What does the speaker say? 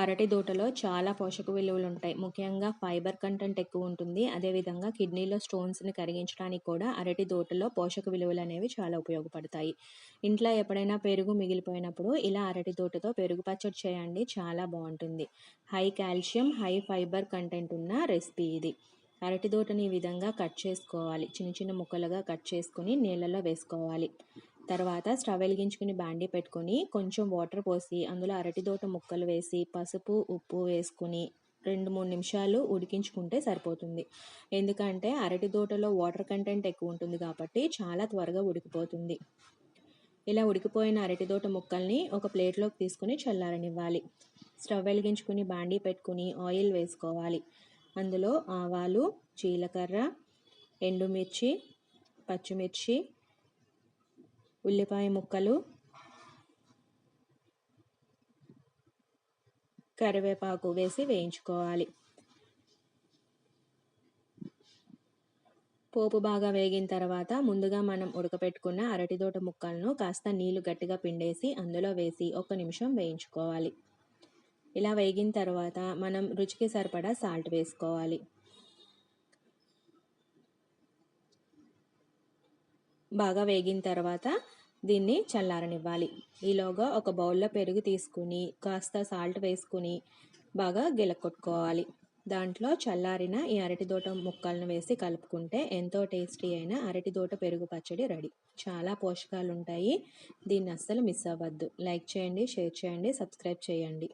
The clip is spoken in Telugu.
అరటి దూటలో చాలా పోషక విలువలు ఉంటాయి. ముఖ్యంగా ఫైబర్ కంటెంట్ ఎక్కువ ఉంటుంది. అదేవిధంగా కిడ్నీలో స్టోన్స్ని కరిగించడానికి కూడా అరటి దూటలో పోషక విలువలు అనేవి చాలా ఉపయోగపడతాయి. ఇంట్లో ఎప్పుడైనా పెరుగు మిగిలిపోయినప్పుడు ఇలా అరటి దూటతో పెరుగు పచ్చడి చేయండి. చాలా బాగుంటుంది. High calcium high fibre content ఉన్న రెసిపీ ఇది. అరటి దూటని ఈ విధంగా కట్ చేసుకోవాలి. చిన్న చిన్న ముక్కలుగా కట్ చేసుకుని నీళ్ళలో వేసుకోవాలి. తర్వాత స్టవ్ వెలిగించుకుని బాండీ పెట్టుకొని కొంచెం వాటర్ పోసి అందులో అరటిదోట ముక్కలు వేసి పసుపు ఉప్పు వేసుకుని రెండు మూడు నిమిషాలు ఉడికించుకుంటే సరిపోతుంది. ఎందుకంటే అరటి దోటలో వాటర్ కంటెంట్ ఎక్కువ ఉంటుంది కాబట్టి చాలా త్వరగా ఉడికిపోతుంది. ఇలా ఉడికిపోయిన అరటి దోట ముక్కల్ని ఒక ప్లేట్లోకి తీసుకుని చల్లారనివ్వాలి. స్టవ్ వెలిగించుకుని బాండీ పెట్టుకుని ఆయిల్ వేసుకోవాలి. అందులో ఆవాలు జీలకర్ర ఎండుమిర్చి పచ్చిమిర్చి ఉల్లిపాయ ముక్కలు కరివేపాకు వేసి వేయించుకోవాలి. పోపు బాగా వేగిన తర్వాత ముందుగా మనం ఉడకపెట్టుకున్న అరటిదోట ముక్కలను కాస్త నీళ్ళు గట్టిగా పిండేసి అందులో వేసి ఒక నిమిషం వేయించుకోవాలి. ఇలా వేగిన తర్వాత మనం రుచికి సరిపడా సాల్ట్ వేసుకోవాలి. బాగా వేగిన తర్వాత దీన్ని చల్లారనివ్వాలి. ఈలోగా ఒక బౌల్లో పెరుగు తీసుకుని కాస్త సాల్ట్ వేసుకుని బాగా గిలకొట్టుకోవాలి దాంట్లో చల్లారిన ఈ అరటిదోట ముక్కలను వేసి కలుపుకుంటే ఎంతో టేస్టీ అయిన అరటిదోట పెరుగు పచ్చడి రెడీ. చాలా పోషకాలు ఉంటాయి దీన్ని అస్సలు మిస్ అవ్వద్దు. లైక్ చేయండి షేర్ చేయండి సబ్స్క్రైబ్ చేయండి.